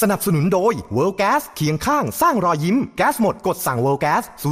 สนับสนุนโดย World Gas เคียงข้างสร้างรอยยิ้ม แก๊สหมดกดสั่ง World Gas 02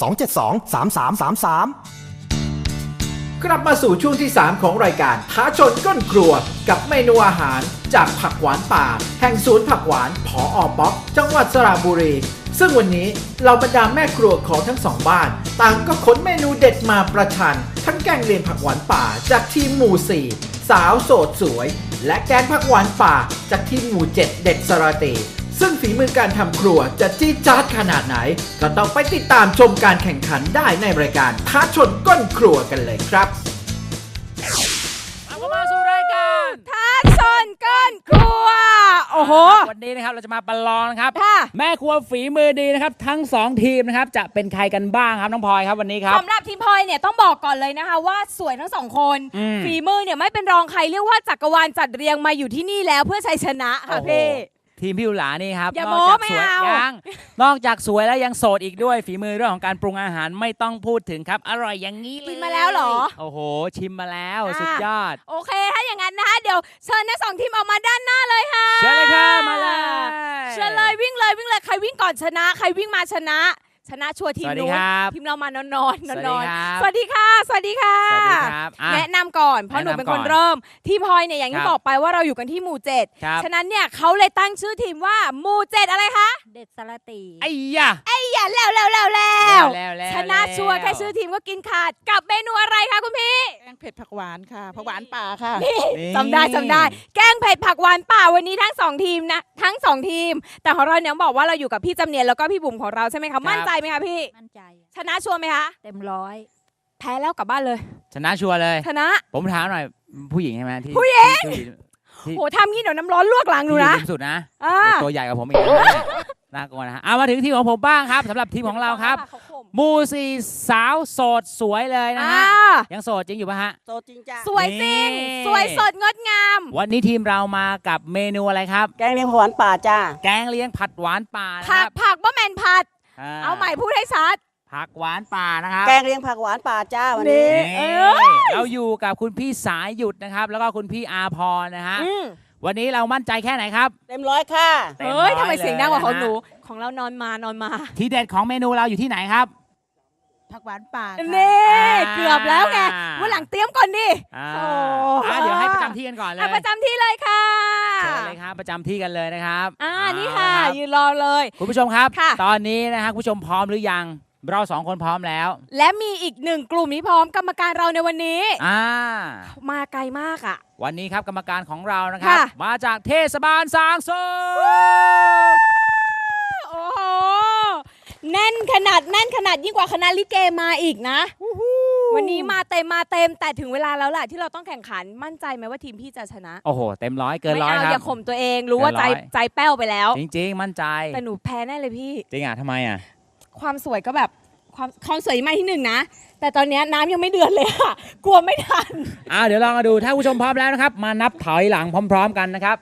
272 3333 กลับมาสู่ช่วงที่ 3 ของรายการท้าชนก้นครัว กับเมนูอาหารจากผักหวานป่า แห่งศูนย์ผักหวานผออป๊อกจังหวัดสระบุรี ซึ่งวันนี้เราบรรดาแม่ครัวของทั้งสองบ้าน ต่างก็ขนเมนูเด็ดมาประชัน ทั้งแกงเลียงผักหวานป่าจากทีมหมู่4สาวโสดสวย และแกงผักหวานป่าจากทีมหมู่7เด็ดสระตีซึ่งฝีมือการทำครัวจะจี๊ดจ๊าดขนาดไหน ก็ต้องไปติดตามชมการแข่งขันได้ในรายการท้าชนก้นครัวกันเลยครับ เอาเข้ามาสู่รายการ ท้าชนก้นครัว โอ้โหวันนี้นะครับเราจะมาประลองนะครับค่ะแม่ครัวฝีมือดีนะครับทั้ง 2 ทีมนะครับจะเป็นใครกันบ้างครับน้องพลอยครับวันนี้ครับสำหรับทีมพลอยเนี่ยต้องบอกก่อนเลยนะคะว่าสวยทั้งสองคนอืมฝีมือเนี่ยไม่เป็นรองใครเรียกว่าจักรวาลจัดเรียงมาอยู่ที่นี่แล้วเพื่อชัยชนะค่ะโอ้โหพี่ ทีมพี่อุหลานี่ครับอย่านอกจากโม้ไม่สวยเอายังนอกจากสวยแล้วยังโสดอีกด้วยฝีมือเรื่องของการปรุงอาหารไม่ต้องพูดถึงครับ อร่อยอย่างนี้เลยกินมาแล้วเหรอ โอ้โห ชิมมาแล้วอะสุดยอด โอเค ถ้าอย่างนั้นนะคะ เดี๋ยวเชิญทั้งสองทีมออกมาด้านหน้าเลยค่ะเชิญเลยครับมาเลย เชิญเลยวิ่งเลยวิ่งเลยใครวิ่งก่อนชนะ ใครวิ่งมาชนะ ชนะชัวร์ทีมสวัสดีนู้นครับทีมเรามานอนนอนนอนนอนสวัสดีครับสวัสดีค่ะ สวัสดีค่ะสวัสดีครับอะแนะนำก่อนเพราะหนูแนะนำเป็นคนก่อนเริ่ม ทีมพลอยเนี่ยอย่างที่ครับบอกไปว่าเราอยู่กันที่หมู่เจ็ดครับฉะนั้นเนี่ยเขาเลยตั้งชื่อทีมว่าหมู่เจ็ดอะไรคะ เด็ดสลัดตีไอ้ยะไอ้อย่าแล้วแล้วแล้วแล้วแล้วแล้วชนะชัวร์แค่ชื่อทีมก็กินขาดกับเมนูอะไรคะคุณพี่แกงเผ็ดผักหวานค่ะผักหวานป่าค่ะนี่นี่จำได้จำได้ แกงเผ็ดผักหวานป่าวันนี้ทั้งสองทีมนะทั้งสองทีม แต่ของเราเนี่ยบอกว่าเราอยู่กับพี่จำเนียนแล้วก็พี่บุ๋มของเราใช่ไหมคะมั่นใจไหมคะพี่ มั่นใจชนะชัวร์ไหมคะเต็มร้อยแพ้แล้วกลับบ้านเลย ชนะชัวร์เลย ชนะ ผมถามหน่อยผู้หญิงใช่ไหมที่ผู้หญิง ที่ที่โหทำงี้เดี๋ยวน้ำร้อนลวกหลังหนูที่นะริมสุดนะอ่าตัวใหญ่กว่าผมอีกนะน่ากลัวนะฮะเอามาถึงทีมของผมบ้างครับสำหรับทีมของเราครับหมูสี่สาวโสดสวยเลยนะอ่าฮะยังโสดจริงอยู่ปะฮะ โตจริงจ้าสวยจริงนี่ สวยสดงดงาม วันนี้ทีมเรามากับเมนูอะไรครับ แกงเลียงผักหวานป่าจ้าแกงเลี้ยงผัดหวานป่านะคผัรักบผักบะแมนผัด อ่เอาใหม่พูดให้ชัด ผักหวานป่านะครับแกงเลียงผักหวานป่าจ้าวันนี้นี่นี่เอ้ย เราอยู่กับคุณพี่สายหยุดนะครับ แล้วก็คุณพี่อาพรนะฮะ อืมวันนี้เรามั่นใจแค่ไหนครับเต็มร้อยค่ะ ต็มเฮ้ยร้อทำไมเสียงดังกว่าของหนูเลยะฮของเรานอนมานอนมาะทีเด็ดของเมนูเราอยู่ที่ไหนครับ ผักหวานป่านี่อ่าเกือบแล้วไงวันหลังเตรียมก่อนดิอ่าโอ้อะเดี๋ยวให้ประจำที่กันก่อนเลยอะประจำที่เลยค่ะเชิญเลยครับประจำที่กันเลยนะครับอ่าเานี่ค่ะรับยืนรอเลย คุณผู้ชมครับ ค่ะ ตอนนี้นะฮะคุณผู้ชมพร้อมหรือยัง เราสองคนพร้อมแล้วและมีอีกหนึ่งกลุ่มที่พร้อมกรรมการเราในวันนี้ อ่ามาไกลมากอะ วันนี้ครับกรรมการของเรานะครับ ค่ะ มาจากเทศบาลสางโซ โอ้โห แน่นขนาดแน่นขนาดยิ่งกว่าคณะลิเกมาอีกนะ วันนี้มาเต็มมาเต็มแต่ถึงเวลาแล้วแหละที่เราต้องแข่งขันมั่นใจไหมว่าทีมพี่จะชนะโอ้โห เต็มร้อยเกินไม่ร้อยเอาคอรัย่าบ ข่มตัวเองรู้ว่าเกิใจนร้อย ใจแป้วไปแล้ว จริง ๆ มั่นใจ แต่หนูแพ้แน่เลยพี่ จริงอะทำไมอะ ความสวยก็แบบความความสวยมาที่หนึ่งนะ แต่ตอนเนี้ยน้ำยังไม่เดือดเลยอะกลัวไม่ทัน อ่าเดี๋ยวลองมาดูถ้าผู้ชมพร้อมแล้วนะครับ มานับถอยหลังพร้อม ๆ กันนะครับ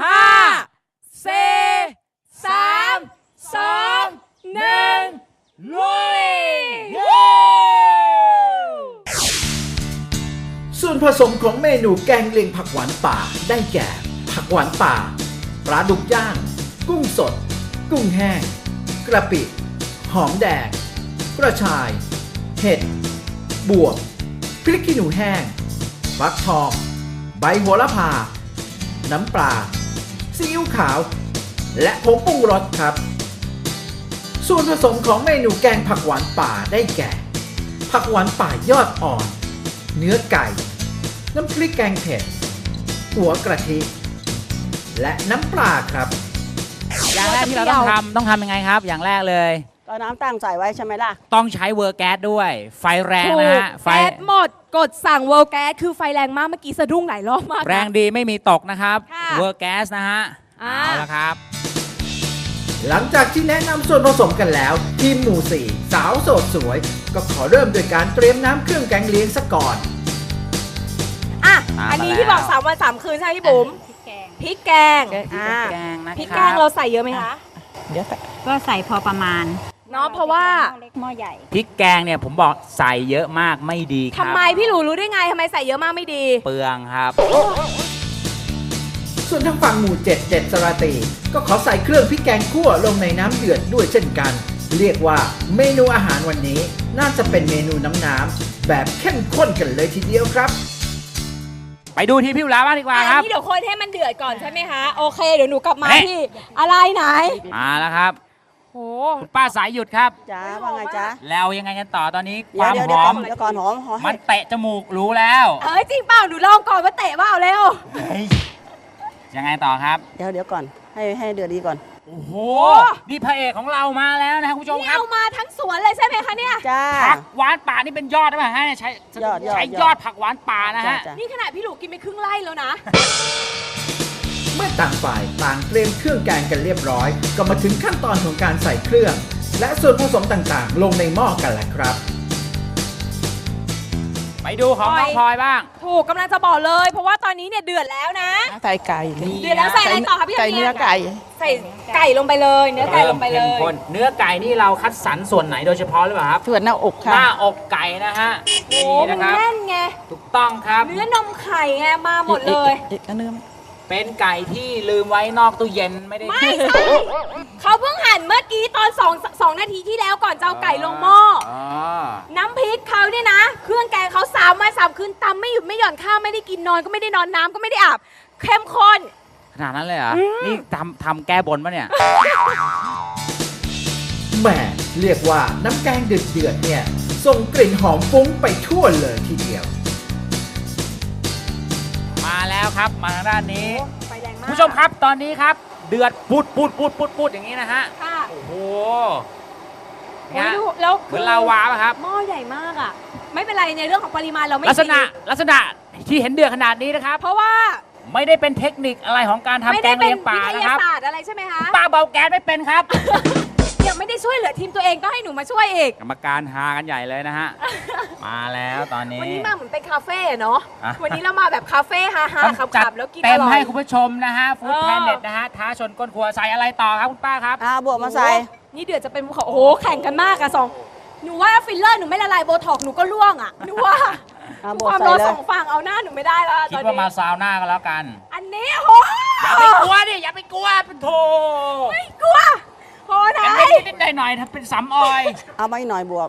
ห้าสี่สามสอง หนึ่งลุยส่วนผสมของเมนูแกงเลียงผักหวานป่าได้แก่ ผักหวานป่าปลาดุกย่าง กุ้งสด กุ้งแห้ง กระปิ หอมแดงกระชาย เห็ด บวบ พริกขี้หนูแห้ง ฟักทอง ใบโหระพา น้ำปลา ซีอิ๊วขาว และผงปรุงรสครับ ส่วนผสมของเมนูแกงผักหวานป่าได้แก่ ผักหวานป่ายอดอ่อน เนื้อไก่ น้ำพริกแกงเผ็ด หัวกระทิ และน้ำปลาครับ อย่างแรกที่เราต้องทำต้องทำยังไงครับ อย่างแรกเลย ก็น้ำตั้งใส่ไว้ใช่ไหมล่ะ ต้องใช้เวอร์แก๊สด้วย ไฟแรงถูนะกฮะ ไฟ แก๊สหมดกดสั่งเวลแก๊สคือไฟแรงมากเมื่อกี้สะดุ้งหลายรอบมากนะ แรงดีไม่มีตกนะครับ ค่ะ เวอร์แก๊สนะฮะอ่าเอาละครับ หลังจากที่แนะนำส่วนผสมกันแล้ว ทีมหมู่สี่สาวโสดสวย ก็ขอเริ่มโดยการเตรียมน้ำเครื่องแกงเลี้ยงซะก่อน อะ ตามมาอันนี้แล้วที่บอกสามวันสามคืนใช่ไหมพี่บุ๋มพริกแกงพริกแกงอ่าแกงนะพริกคแกรังบเราใส่เยอะไหมคะเดี๋ยวใส่ก็ใส่พอประมาณเนาะเพราะว่าหม้อเล็กหม้อใหญ่ พริกแกงเนี่ยผมบอกใส่เยอะมากไม่ดีคทำรับไมพี่หลูรู้ได้ไงทำไมใส่เยอะมากไม่ดี เปลืองครับ ส่วนทางฝั่งหมู่เจ็ดเจ็ดสราตีก็ขอใส่เครื่องพริกแกงคั่วลงในน้ำเดือดด้วยเช่นกัน เรียกว่าเมนูอาหารวันนี้น่าจะเป็นเมนูน้ำน้ำๆแบบเข้มข้นกันเลยทีเดียวครับ ไปดูทีมพี่อุลาบ้างดีกว่าอันครับ นี้เดี๋ยวคนให้มันเดือดก่อนใช่ไหมคะ โอเค เดี๋ยวหนูกลับมาเอ๊ะที่อะไรไหน มาแล้วครับโอ้คุณป้าสายหยุดครับจ้าว่าไงจ้าแล้วยังไงกันต่อตอนนี้คเดี๋ยววามเดี๋ยวหเดี๋ยวอก่อมนเดี๋ยวก่อนหอมหอมมันเตะจมูกรู้แล้ว เอ้ยจริงเปล่าหนูลองก่อนว่าเตะเปล่าเร็วเฮ้ ยยังไงต่อครับ เดี๋ยวเดี๋ยวก่อน ให้ให้เดือดดีก่อน โอ้โห นี่พระเอกของเรามาแล้วนะครับคุณผู้ชมนี่ครับ เอามาทั้งสวนเลยใช่ไหมคะเนี่ย จ้า ผักหวานป่านี่เป็นยอดได้ไหมฮะใช้ยอดยอดใช้ยอดยอดผักหวานป่านะจ้าฮะ จ้านี่ขนาดพี่หลูกินไปครึ่งไร่แล้วนะ เมื่อต่างฝ่ายต่างเตรียมเครื่องแกงกันเรียบร้อย ก็มาถึงขั้นตอนของการใส่เครื่อง และส่วนผสมต่างๆ ลงในหม้อกันแหละครับ ไปดูของน้องพลอยบ้าง ถูกกำลังจะบอกเลย เพราะว่าตอนนี้เนี่ยเดือดแล้วนะ ใส่ไก่เดือดแล้วใส่อะไรต่อคะพี่ใส่จำเนื้เนีอยไก่ ใส่ไก่ลงไปเลย เนื้อไก่ลงไปเลริ่มยข้มข้นเนื้อไก่นี่เราคัดสรรส่วนไหนโดยเฉพาะหรือเปล่าครับส่วนหน้าอกหค่ะ น้าอกไก่นะฮะโอ้นี่มันะนครับ แน่นไง ถูกต้องครับ เนื้อนมไข่ไงมาหมดเลย อีกอันนึง เป็นไก่ที่ลืมไว้นอกตู้เย็นไม่ได้ ไม่ใช่เขาเพิ่งหั่นเมื่อกี้ตอนสองสองนาทีที่แล้วก่อนจะเอาไก่ลงหม้ออ๋อน้ำพริกเขาเนี่ยนะ เครื่องแกงเขาสามวันสามคืนตำไม่หยุดไม่หย่อนข้าวไม่ได้กินนอนก็ไม่ได้นอนน้ำก็ไม่ได้อาบเข้มข้นขนาดนั้นเลยเหรอ นี่ทำทำแก้บนปะเนี่ย แหม่เรียกว่าน้ำแกงเดือดๆเนี่ย ส่งกลิ่นหอมฟุ้งไปทั่วเลยทีเดียวมา แล้วครับ มาทางด้านนี้ไฟแรงมากคุณผู้ชมครับตอนนี้ครับ เดือดปุดปุดปุดปุดปุดอย่างนี้นะฮะค่ะโอ้โหโอ้เนี่ยยดูแล้วเหมือนลาวาป่ะครับ หม้อใหญ่มากอะ ไม่เป็นไรในเรื่องของปริมาณเราไม่ลักษณะซีลักษณะที่เห็นเดือดขนาดนี้นะครับเพราะว่าไม่ได้เป็นเทคนิคอะไรของการทำไม่แกได้งเป็นเลียงป่าวิทนะยาครับศาสตร์อะไรใช่ไหมคะ ป้าเบาแก๊สไม่เป็นครับ ยังไม่ได้ช่วยเหลือทีมตัวเองต้องให้หนูมาช่วยอีก กรรมการหากันใหญ่เลยนะฮะ มาแล้วตอนนี้ วันนี้มาเหมือนเป็นคาเฟ่อะเนาะ อะ วันนี้เรามาแบบคาเฟ่ฮาฮาต้องขับจัดขับแล้วกินเต็อมร่อให้ย คุณผู้ชมนะฮะฟู้ดเออ แพนเน็ตนะฮะท้าชนก้นครัวใส่อะไรต่อครับคุณป้าครับ อ่าบวกมาใส่ โอ้โหนี่เดือดจะเป็นภูเขาโอ้โหแข่งกันมากอะสองหนูว่าฟิลเลอร์หนูไม่ละลายโบท็อกซ์หนูก็ล่วงอะหนูว่าอ่าบคววามกใส่ร้อนเลสยองฝั่งเอาหน้าหนูไม่ได้แล้วอะคิตดอนว่ามานี้ซาวน่ากันแล้วกัน อันนี้โหอย่าไปกลัวดิอย่าไปกลัวเป็นโถไม่กลัวโห ไหนกันนิดนิดๆหน่อยๆถ้าเป็นสำออย เอามาอีกหน่อยบวก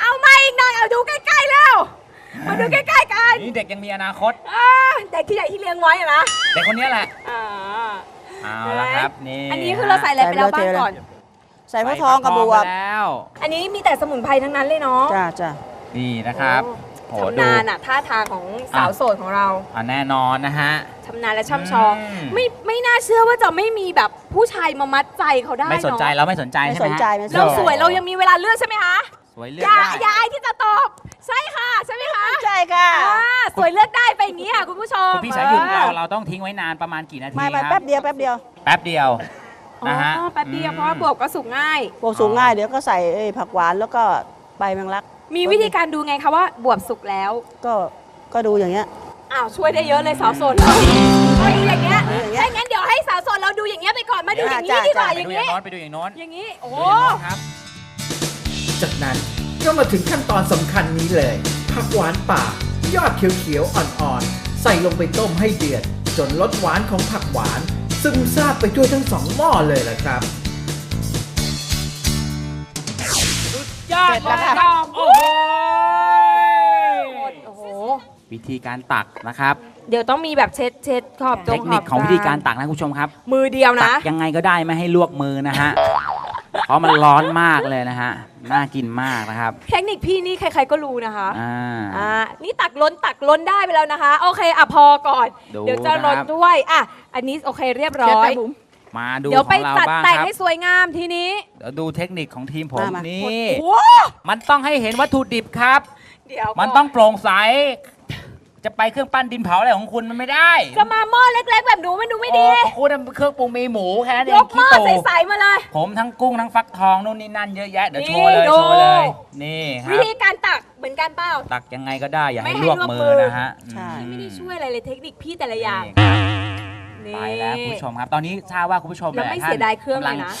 เอามาอีกหน่อย เอาดูใกล้ๆแล้ว มาดูใกล้ๆกันนี่เด็กยังมีอนาคต อ่าเด็กที่ใหญ่ที่เลี้ยงไว้อะนะเด็กคนนี้แหละ อ่าเอาละครับนี่อันนี้คือเราใส่อะไรไปแล้วบ้างก่อน ใส่ฟักทองกับบวใส่กฟัทองไปแล้ว อันนี้มีแต่สมุนไพรทั้งนั้นเลยเนาะ จ้าจ้านี่นะครับ โหชำดูนาญอะท่าทางของสาวโสดของเราอะแน่นอนนะฮะ ชำนาญและช่ำชองอืม ไม่ไม่น่าเชื่อว่าจะไม่มีแบบผู้ชายมามัดใจเขาได้ไม่สนใจเนาะเราไม่สนใจไม่ใช่ไหมสนฮะใจไม่สนใจ เราสวยเรายังมีเวลาเลือกใช่ไหมคะสวยเลืออกย่าได้อย่าไอที่จะตอบใช่ค่ะใช่ไหมคะใช่ค่ะ อ่าสวยเลือกได้ไปอย่างนี้ค่ะคุณผู้ชมคุณพี่สายหยุดออเรา เราต้องทิ้งไว้นานประมาณกี่นาทีไม่คไม่รับแป๊บเดียวแป๊บเดียวแป๊บเดียวอ๋อนะฮะแป๊บเดียวอืมเพราะว่าบวบก็สุกง่ายบวกสูงง่ายเดี๋ยวก็ใส่เอ้ยผักหวานแล้วก็ใบแมงลัก มีวิธีการดูไงคะว่าบวบสุกแล้ว ก็ก็ดูอย่างเงี้ย อ้าวช่วยได้เยอะเลยสาวโสดเราเอาอย่างเงี้ยอย่างเงี้ยถ้างั้นเดี๋ยวให้สาวโสดเราดูอย่างเงี้ยไปก่อนมาดูอย่างนี้ดีกว่าจ้ะไปอย่างดูอนี้ย่างโน้นไปดูอย่างโน้นอย่างนี้ โอ้ดูอย่างโน้นครับ จากนั้นก็มาถึงขั้นตอนสำคัญนี้เลย ผักหวานป่า ยอดเขียวๆ อ่อนๆ ใส่ลงไปต้มให้เดือด จนรสหวานของผักหวาน ซึมซาบไปทั่วทั้งสองหม้อเลยล่ะครับยอดเสร็จแล้วครับ ยอดโอ้โห โอ้โห วิธีการตักนะครับเดี๋ยวต้องมีแบบเช็ดเช็ดขอบตรเทงคนิคบของวิธีการตักนะคุณผู้ชมครับมือเดียวตันะ กยังไงก็ได้ไม่ให้ลวกมือนะฮะ เพราะมันร้อนมากเลยนะฮะน่ากินมากนะครับเทคนิคพี่นี่ใครๆก็รู้นะคะอ่า อ่านี่ตักล้นตักล้นได้ไปแล้วนะคะ โอเคอะพอก่อน ดูเดี๋ยวจะล้นนะครับ ด้วยอะอันนี้โอเคเรียบร้อยมาดูเดี๋ยวขไปองเราจัดบ้างแต่งครับให้สวยงามทีนี้เดี๋ยวดูเทคนิคของทีมผมมามานี่โอ้มันต้องให้เห็นวัตถุดิบครับ เดี๋ยวมันต้องโปร่งใส จะไปเครื่องปั้นดินเผาอะไรของคุณมันไม่ได้จะมาหม้อเล็กๆ แบบหนูมันดูไม่ดีโอ้ของคุณน่ะเครื่องปรุงมีหมูแค่นั้นเอยงกหม้อขี้ตูใสๆมาเลย ผมทั้งกุ้งทั้งฟักทองนู่นนี่นั่นเยอะแยะเดี๋ยวนี่โชว์เลยดู โชว์เลยนี่ควิรับธีการตักเหมือนกันเปล่า ตักยังไงก็ได้อย่าไม่ให้ให้ลวกลวกมืมืออ นะฮะใช่ อืไม่ได้ช่วยอะไรเลยเทคนิคพี่แต่ละอย่างนี่ไปแล้วคุณผู้ชมครับ ตอนนี้ทราบว่าคุณผู้ชมแล้วไม่หลท่นเสียดายเครื่องเลยนะ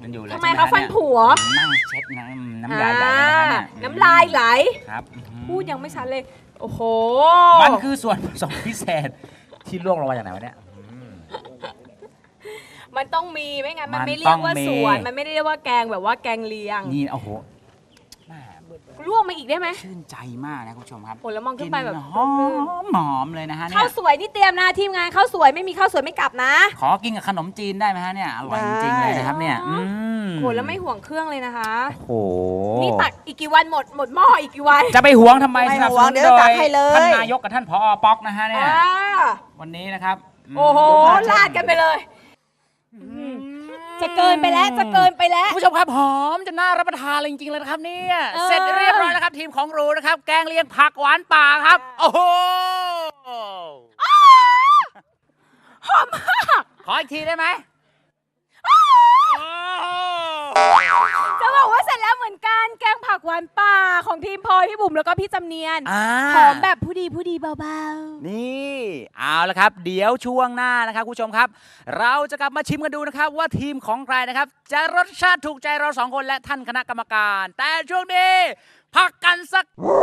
กำลังมันอยู่เลยทำไมใช่หคะฟันเยผัวนั่งเช็ดน้ำน้ำยาใหญ่อ่าเลยะฮะน้ำลายไหล ครับอื้อหือพูดยังไม่ชัดเลย โอ้โห มันคือส่วนผสมพิเศษที่ล่วงลงมาจากไหนวะเนี่ย มันต้องมีไม่งั้นมันไม่เรียกว่าต้สวน มันไม่ได้เรียกว่าแกงแบบว่าแกงเลียง นี่โอ้โห ลวกมาอีกได้ไหมชื่นใจมากนะคุณผู้ชมครับโอ้แล้วมองขึ้นไปแบบกหอมหอมเลยนะฮะเนี่ข้าวยสวยนี่เตรียมนะทีมงานข้าวสวยไม่มีข้าวสวยไม่กลับนะ ขอกินกับขนมจีนได้ไหมฮะเนี่ยอร่อยจริงๆเลยนะครับเนี่ยอืมโอ้แล้วไม่ห่วงเครื่องเลยนะคะโอ้โหนี่ตักอีกกี่วันหมดหมดหม้ออีกกี่วันจะไปหวงทำไมไม่สนับสหวนุงนเดี๋ยวโดตักยให้เลยท่านนายกกับท่านผอป๊อกนะฮะเนี่ยอ่าวันนี้นะครับมโอ้โหลาดกันไปเลย จะเกินไปแล้วจะเกินไปแล้วคุณผู้ชมครับหอมจะน่ารับประทานเลยจริงๆเลยนะครับเนี่ยเออ เสร็จเรียบร้อยแล้วครับทีมของรูนะครับ แกงเลียงผักหวานป่าครับ โอ้โหหอมมากขออีกทีได้ไหมโอ้โห จะบอกว่าเสร็จแล้วเหมือนกันแกงผักหวานป่าของทีมพลอยพี่บุ๋มแล้วก็พี่จำเนียนอ่า หอมแบบผู้ดีผู้ดีเบานี่เอาละครับ เดี๋ยวช่วงหน้านะครับคุณผู้ชมครับ เราจะกลับมาชิมกันดูนะครับ ว่าทีมของใครนะครับ จะรสชาติถูกใจเราสองคนและท่านคณะกรรมการ แต่ช่วงนี้ พักกันสักครู่